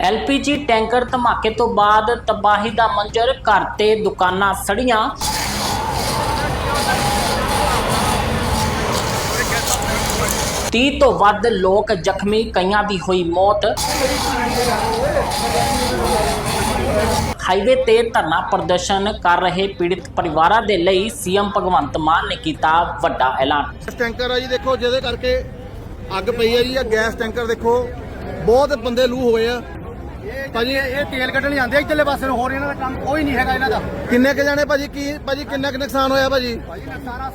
LPG tanker ਧਮਾਕੇ ਤੋਂ ਬਾਅਦ ਤਬਾਹੀ ਦਾ ਮੰਜ਼ਰ, ਘਰ ਤੇ ਦੁਕਾਨਾਂ ਸੜੀਆਂ। ਤੀਹ ਤੋਂ ਵੱਧ ਲੋਕ ਜ਼ਖਮੀ, ਕਈਆਂ ਦੀ ਹੋਈ ਮੌਤ। ਹਾਈਵੇ ਤੇ ਧਰਨਾ ਪ੍ਰਦਰਸ਼ਨ ਕਰ ਰਹੇ ਪੀੜਿਤ ਪਰਿਵਾਰਾਂ ਦੇ ਲਈ ਸੀਐਮ ਭਗਵੰਤ ਮਾਨ ਨੇ ਕੀਤਾ ਵੱਡਾ ਐਲਾਨ। ਟੈਂਕਰ ਆ ਜੀ, ਦੇਖੋ, ਜਿਹਦੇ ਕਰਕੇ ਅੱਗ ਪਈ ਆ ਜੀ, ਇਹ ਗੈਸ ਟੈਂਕਰ ਦੇਖੋ, ਬਹੁਤ ਬੰਦੇ ਲੂ ਹੋਏ ਆ। ਭਾਜੀ ਇਹ ਤੇਲ ਕੱਢਣ ਜਾਂਦੇ ਇੱਧਰਲੇ ਪਾਸੇ ਨੂੰ ਹੋਰ ਇਹਨਾਂ ਦਾ ਕੰਮ ਕੋਈ ਨਹੀਂ ਹੈਗਾ ਇਹਨਾਂ ਦਾ। ਕਿੰਨੇ ਕ ਜਾਣੇ ਭਾਜੀ ਕੀ ਭਾਜੀ ਕਿੰਨਾ ਕੁ ਨੁਕਸਾਨ ਹੋਇਆ ਭਾਜੀ?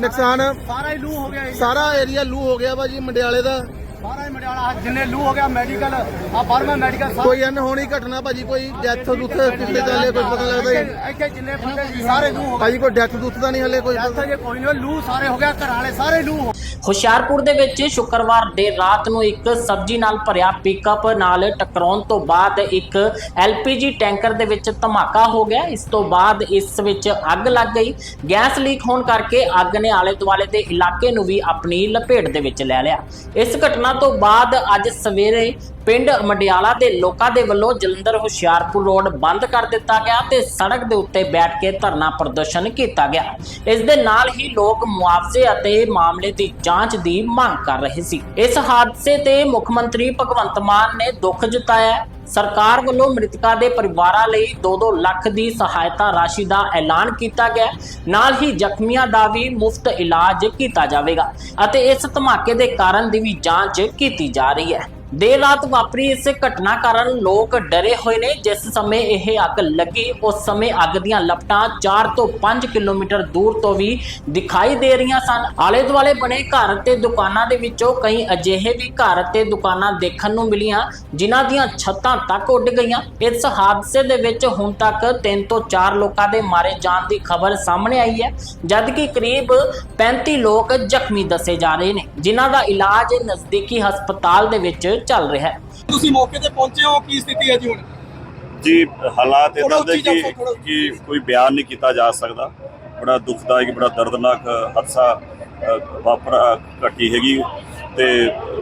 ਨੁਕਸਾਨ? ਸਾਰਾ ਹੀ ਲੂ ਹੋ ਗਿਆ। ਸਾਰਾ ਏਰੀਆ ਲੂ ਹੋ ਗਿਆ ਭਾਜੀ ਮੰਡਿਆਲੇ ਦਾ। ਸਾਰਾ ਹੀ ਮੜਿਆਲਾ ਜਿੰਨੇ ਲੂ ਹੋ ਗਿਆ ਮੈਡੀਕਲ ਆ ਫਾਰਮਾ ਮੈਡੀਕਲ ਕੋਈ ਅਨਹੋਣੀ ਘਟਨਾ ਭਾਜੀ ਕੋਈ ਡੈਥ ਦੁੱਥ ਕਿੱਥੇ ਚੱਲੇ ਕੋਈ ਪਤਾ ਲੱਗਦਾ ਇੱਥੇ ਜਿੰਨੇ ਬੰਦੇ ਸਾਰੇ ਲੂ ਹੋ ਗਏ। ਭਾਜੀ ਕੋਈ ਡੈਥ ਦੁੱਥ ਤਾਂ ਨਹੀਂ ਹਲੇ ਕੋਈ ਇੱਥੇ ਜੇ ਕੋਈ ਨਹੀਂ ਲੂ ਸਾਰੇ ਹੋ ਗਿਆ ਘਰਾਂ ਵਾਲੇ ਸਾਰੇ ਲੂ ਹੋ ਹੁਸ਼ਿਆਰਪੁਰ ਦੇ ਵਿੱਚ ਸ਼ੁੱਕਰਵਾਰ ਦੇ ਰਾਤ ਨੂੰ ਇੱਕ ਸਬਜ਼ੀ ਨਾਲ ਭਰਿਆ ਪਿਕਅਪ ਨਾਲ ਟਕਰਾਉਣ ਤੋਂ ਬਾਅਦ ਇੱਕ ਐਲਪੀਜੀ ਟੈਂਕਰ ਦੇ ਵਿੱਚ ਧਮਾਕਾ ਹੋ ਗਿਆ। ਇਸ ਤੋਂ ਬਾਅਦ ਇਸ ਵਿੱਚ ਅੱਗ ਲੱਗ ਗਈ। ਗੈਸ ਲੀਕ ਹੋਣ ਕਰਕੇ ਅੱਗ ਨੇ ਆਲੇ ਦੁਆਲੇ ਦੇ ਇਲਾਕੇ ਨੂੰ ਵੀ ਆਪਣੀ ਲਪੇਟ ਦੇ ਵਿੱਚ ਲੈ ਲਿਆ। ਇਸ ਘਟਨਾ ਤੋਂ ਬਾਅਦ ਅੱਜ ਸਵੇਰੇ ਪਿੰਡ ਮੰਡਿਆਲਾ ਦੇ ਲੋਕਾਂ ਦੇ ਵੱਲੋਂ ਜਲੰਧਰ ਹੁਸ਼ਿਆਰਪੁਰ ਰੋਡ ਬੰਦ ਕਰ ਦਿੱਤਾ ਗਿਆ ਤੇ ਸੜਕ ਦੇ ਉੱਤੇ ਬੈਠ ਕੇ ਧਰਨਾ ਪ੍ਰਦਰਸ਼ਨ ਕੀਤਾ ਗਿਆ। ਇਸ ਦੇ ਨਾਲ ਹੀ ਲੋਕ ਮੁਆਵਜ਼ੇ ਅਤੇ ਮਾਮਲੇ ਦੀ ਜਾਂਚ ਦੀ ਮੰਗ ਕਰ ਰਹੇ ਸੀ। ਇਸ ਹਾਦਸੇ ਤੇ ਮੁੱਖ ਮੰਤਰੀ ਭਗਵੰਤ ਮਾਨ ਨੇ ਦੁੱਖ ਜਤਾਇਆ। ਸਰਕਾਰ ਵੱਲੋਂ ਮ੍ਰਿਤਕਾਂ ਦੇ ਪਰਿਵਾਰਾਂ ਲਈ 2-2 ਲੱਖ ਦੀ ਸਹਾਇਤਾ ਰਾਸ਼ੀ ਦਾ ਐਲਾਨ ਕੀਤਾ ਗਿਆ। ਨਾਲ ਹੀ ਜ਼ਖਮੀਆਂ ਦਾ ਵੀ ਮੁਫਤ ਇਲਾਜ ਕੀਤਾ ਜਾਵੇਗਾ ਅਤੇ ਇਸ ਧਮਾਕੇ ਦੇ ਕਾਰਨ ਦੀ ਵੀ ਜਾਂਚ ਕੀਤੀ ਜਾ ਰਹੀ ਹੈ। ਦੇਰ ਰਾਤ ਵਾਪਰੀ ਇਸ ਘਟਨਾ ਕਾਰਨ ਲੋਕ ਡਰੇ ਹੋਏ ਨੇ। ਜਿਸ ਸਮੇਂ ਇਹ ਅੱਗ ਲੱਗੀ, ਉਸ ਸਮੇਂ ਅੱਗ ਦੀਆਂ ਲਪਟਾਂ 4 ਤੋਂ 5 ਕਿਲੋਮੀਟਰ ਦੂਰ ਤੋਂ ਵੀ ਦਿਖਾਈ ਦੇ ਰਹੀਆਂ ਸਨ। ਆਲੇ ਦੁਆਲੇ ਬਣੇ ਘਰ ਤੇ ਦੁਕਾਨਾਂ ਦੇ ਵਿੱਚੋਂ ਕਈ ਅਜਿਹੇ ਵੀ ਘਰ ਤੇ ਦੁਕਾਨਾਂ ਦੇਖਣ ਨੂੰ ਮਿਲੀਆਂ, ਜਿਨ੍ਹਾਂ ਦੀਆਂ ਛੱਤਾਂ ਤੱਕ ਉੱਡ ਗਈਆਂ। ਇਸ ਹਾਦਸੇ ਦੇ ਵਿੱਚ ਹੁਣ ਤੱਕ 3 ਤੋਂ 4 ਲੋਕਾਂ ਦੇ ਮਾਰੇ ਜਾਣ ਦੀ ਖਬਰ ਸਾਹਮਣੇ ਆਈ ਹੈ, ਜਦਕਿ ਕਰੀਬ 35 ਲੋਕ ਜ਼ਖਮੀ ਦੱਸੇ ਜਾ ਰਹੇ ਨੇ, ਜਿਨ੍ਹਾਂ ਦਾ ਇਲਾਜ ਨਜ਼ਦੀਕੀ ਹਸਪਤਾਲ ਦੇ ਵਿੱਚ ਚੱਲ ਰਿਹਾ ਹੈ। ਤੁਸੀਂ ਮੌਕੇ ਤੇ ਪਹੁੰਚੇ ਹੋ ਕੀ ਸਥਿਤੀ ਹੈ ਜੀ ਹੁਣ? ਜੀ ਹਾਲਾਤ ਇਦਾਂ ਦੇ ਕਿ ਕਿ ਕੋਈ ਬਿਆਨ ਨਹੀਂ ਕੀਤਾ ਜਾ ਸਕਦਾ। ਬੜਾ ਦੁਖਦਾਇਕ ਬੜਾ ਦਰਦਨਾਕ ਹਾਦਸਾ ਵਾਪਰਾ ਘਟੀ ਹੈਗੀ। ਤੇ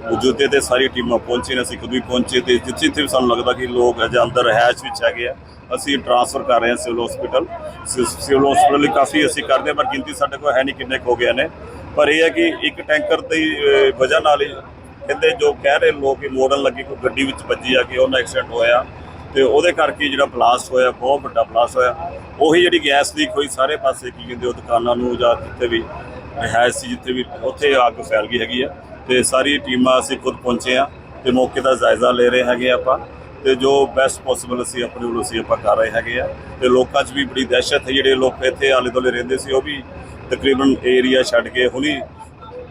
ਮੌਜੂਦੇ ਤੇ ਸਾਰੀ ਟੀਮਾਂ ਪਹੁੰਚੀ ਨੇ। ਅਸੀਂ ਕਦੋਂ ਵੀ ਪਹੁੰਚੇ ਤੇ ਜਿੱਥੇ ਜਿੱਥੇ ਸਾਨੂੰ ਲੱਗਦਾ ਕਿ ਲੋਕ ਅਜੇ ਅੰਦਰ ਰਹਿਸ਼ ਵਿੱਚ ਹੈਗੇ ਆ ਅਸੀਂ ਟ੍ਰਾਂਸਫਰ ਕਰ ਰਹੇ ਹਾਂ ਸਿਵਲ ਹਸਪੀਟਲ ਸਿਵਲ ਹਸਪੀਟਲ ਲਈ ਕਾਫੀ ਅਸੀਂ ਕਰਦੇ ਹਾਂ ਪਰ ਗਿਣਤੀ ਸਾਡੇ ਕੋਲ ਹੈ ਨਹੀਂ ਕਿੰਨੇ ਹੋ ਗਏ ਨੇ। ਪਰ ਇਹ ਹੈ ਕਿ ਇੱਕ ਟੈਂਕਰ ਦੀ ਵਜ੍ਹਾ ਨਾਲ ਹੀ ਕਹਿੰਦੇ ਜੋ ਕਹਿ ਰਹੇ ਲੋਕ ਮੋੜਨ ਲੱਗੇ, ਕੋਈ ਗੱਡੀ ਵਿੱਚ ਵੱਜੀ ਆ ਕੇ ਉਹਨਾਂ ਐਕਸੀਡੈਂਟ ਹੋਇਆ ਤੇ ਉਹਦੇ ਕਰਕੇ ਜਿਹੜਾ ਬਲਾਸਟ ਹੋਇਆ, ਬਹੁਤ ਵੱਡਾ ਬਲਾਸਟ ਹੋਇਆ। ਉਹੀ ਜਿਹੜੀ ਗੈਸ ਲੀਕ ਹੋਈ, ਸਾਰੇ ਪਾਸੇ ਕੀ ਕਹਿੰਦੇ ਉਹ ਦੁਕਾਨਾਂ ਨੂੰ ਜਾਂ ਜਿੱਥੇ ਵੀ ਰਿਹਾਇਸ਼ ਸੀ, ਜਿੱਥੇ ਵੀ ਉੱਥੇ ਅੱਗ ਫੈਲ ਗਈ ਹੈਗੀ ਆ। ਤੇ ਸਾਰੀ ਟੀਮਾਂ ਅਸੀਂ ਖੁਦ ਪਹੁੰਚੇ ਆ ਤੇ ਮੌਕੇ ਦਾ ਜਾਇਜ਼ਾ ਲੈ ਰਹੇ ਹੈਗੇ ਆਪਾਂ। ਤੇ ਜੋ ਬੈਸਟ ਪੋਸੀਬਲ ਅਸੀਂ ਆਪਣੇ ਵੱਲੋਂ ਅਸੀਂ ਆਪਾਂ ਕਰ ਰਹੇ ਹੈਗੇ ਆ। ਤੇ ਲੋਕਾਂ 'ਚ ਵੀ ਬੜੀ ਦਹਿਸ਼ਤ ਹੈ, ਜਿਹੜੇ ਲੋਕ ਇੱਥੇ ਆਲੇ ਦੁਆਲੇ ਰਹਿੰਦੇ ਸੀ, ਉਹ ਵੀ ਤਕਰੀਬਨ ਏਰੀਆ ਛੱਡ ਕੇ ਹੁਣੀ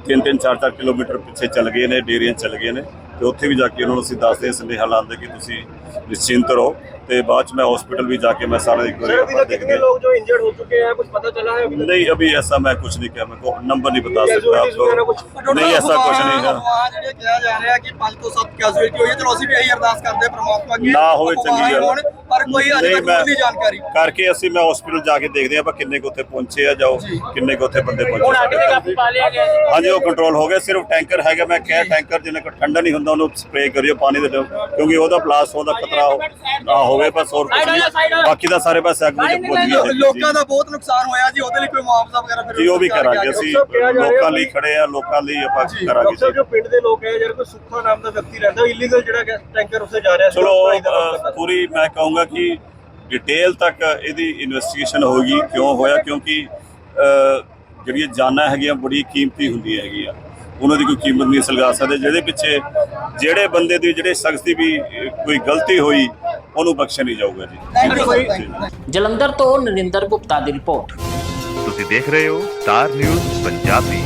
ਤਿੰਨ ਤਿੰਨ ਚਾਰ ਚਾਰ ਕਿਲੋਮੀਟਰ ਪਿੱਛੇ ਚੱਲ ਗਏ ਨੇ ਡੇਰੀਆਂ 'ਚ ਚੱਲ ਗਏ ਨੇ ਤੇ ਉੱਥੇ ਵੀ ਜਾ ਕੇ ਉਹਨਾਂ ਨੂੰ ਅਸੀਂ ਦੱਸਦੇ ਸੰਦੇਹਾ ਲਾਉਂਦੇ ਕਿ ਤੁਸੀਂ ਨਿਸ਼ਚਿੰਤ ਰਹੋ ਤੇ ਬਾਅਦ ਚ ਮੈਂ ਹਸਪੀਟਲ भी जाके मैं सारा एक बार अभी तक कितने लोग जो इंजर्ड हो चुके हैं कुछ पता चला है अभी तक? नहीं अभी ऐसा मैं कुछ नहीं किया मैं को नंबर नहीं बता सकता Casualties वगैरह कुछ आपको नहीं ऐसा कुछ नहीं है ਅਫਵਾਹ ਜਿਹੜੇ ਕਿਹਾ ਜਾ ਰਿਹਾ ਕਿ ਪੰਜ ਤੋਂ ਸੱਤ ਕੈਜੂਅਲਟੀ ਹੋਈ ਹੈ ਚਲੋ ਅਸੀਂ ਵੀ ਇਹੀ ਅਰਦਾਸ ਕਰਦੇ ਹਾਂ ਪ੍ਰਮਾਤਮਾ ਅੱਗੇ ਨਾ ਹੋਵੇ ਚੰਗੀ ਅਫਵਾਹਾਂ ਗੱਲ ਹੋਣ, ਪਰ ਕੋਈ ਅਜੇ ਨਹੀਂ, ਤੱਕ ਪੂਰੀ ਜਾਣਕਾਰੀ ਕਰਕੇ ਅਸੀਂ ਮੈਂ ਹਸਪੀਟਲ ਜਾ ਕੇ ਦੇਖਦੇ ਆਪਾਂ ਕਿੰਨੇ ਕੁ ਉੱਥੇ ਪਹੁੰਚੇ ਆ ਜਾਓ ਕਿੰਨੇ ਕੁ ਉੱਥੇ ਬੰਦੇ ਪਹੁੰਚੇ ਹੁਣ ਅੱਗ ਤੇ ਕਾਬੂ ਪਾ ਲਿਆ ਗਿਆ ਜੀ। ਹਾਂਜੀ ਉਹ ਕੰਟਰੋਲ ਹੋ ਗਿਆ ਸਿਰਫ ਟੈਂਕਰ ਹੈਗਾ ਮੈਂ ਕਿਹਾ ਟੈਂਕਰ ਜਿੰਨਾ ਕੋ ਠੰਡਾ ਨਹੀਂ ਹੁੰਦਾ ਉਹਨੂੰ ਸਪਰੇਅ ਕਰਿਓ ਪਾਣੀ ਦੇ ਦਿਓ ਕਿਉਂਕਿ ਉਹਦਾ ਬਲਾਸਟ ਹੋਣ ਦਾ ਖਤਰਾ ਹੋ- ਨਾ ਹੋਵੇ ਬਸ ਹੋਰ ਕੁਝ ਨਹੀਂ। ਬਾਕੀ ਦਾ ਸਾਰੇ ਪਾਸੇ ਅੱਗ ਵਿੱਚ ਪਹੁੰਚ ਲੋ- ਗਈ ਲੋਕਾਂ ਦਾ ਬਹੁਤ ਨੁਕਸਾਨ ਹੋਇਆ ਜੀ ਉਹਦੇ ਲਈ ਕੋਈ ਮੁਆਵਜ਼ਾ ਵਗੈਰਾ ਫਿਰ ਜੀ ਉਹ ਵੀ ਕਰਾਂਗੇ ਅਸੀਂ। ਲੋਕਾਂ ਲਈ ਖੜੇ ਆ ਲੋਕਾਂ ਲਈ ਆਪਾਂ ਕਰਾਂਗੇ ਜੀ। ਜੋ ਪਿੰਡ ਦੇ ਲੋਕ ਹੈ ਜਿਹੜਾ ਕੋਈ ਸੁੱਖਾ ਨਾਮ ਦਾ ਵਿਅਕਤੀ ਰਹਿੰਦਾ ਇਲੀਗਲ ਜਿਹੜਾ ਟੈਂਕਰ ਉੱਥੇ ਜਾ ਰਿਹਾ ਸੀ। ਚਲੋ ਉਹ ਇਹਦਾ ਅ, ਪਤਾ ਪੂਰੀ ਮੈਂ ਕਹੂੰਗਾ ਕਿ ਡਿਟੇਲ ਤੱਕ ਇਹਦੀ ਇਨਵੈਸਟੀਗੇਸ਼ਨ ਹੋਗੀ ਕਿਉਂ ਹੋਇਆ? ਕਿਉਂਕਿ ਜਿਹੜੀਆਂ ਜਾਨਾਂ ਹੈਗੀਆਂ ਬੜੀ ਕੀਮਤੀ ਹੁੰਦੀਆਂ ਹੈਗੀਆਂ। ਉਹਨਾਂ ਦੀ ਕੋਈ ਕੀਮਤ ਨਹੀਂ ਸਲਗਾ ਸਕਦੇ। ਜਿਹਦੇ ਪਿੱਛੇ ਜਿਹੜੇ ਬੰਦੇ ਦੀ ਜਿਹੜੇ ਸ਼ਖਸ ਦੀ ਵੀ ਕੋਈ ਗਲਤੀ ਹੋਈ ਉਹਨੂੰ ਬਖਸ਼ਿਆ ਨਹੀਂ ਜਾਊਗਾ ਜੀ. ਜਲੰਧਰ ਤੋਂ ਨਰਿੰਦਰ ਗੁਪਤਾ ਦੀ ਰਿਪੋਰਟ। ਤੁਸੀਂ ਦੇਖ ਰਹੇ ਹੋ ਸਟਾਰ ਨਿਊਜ਼ ਪੰਜਾਬੀ।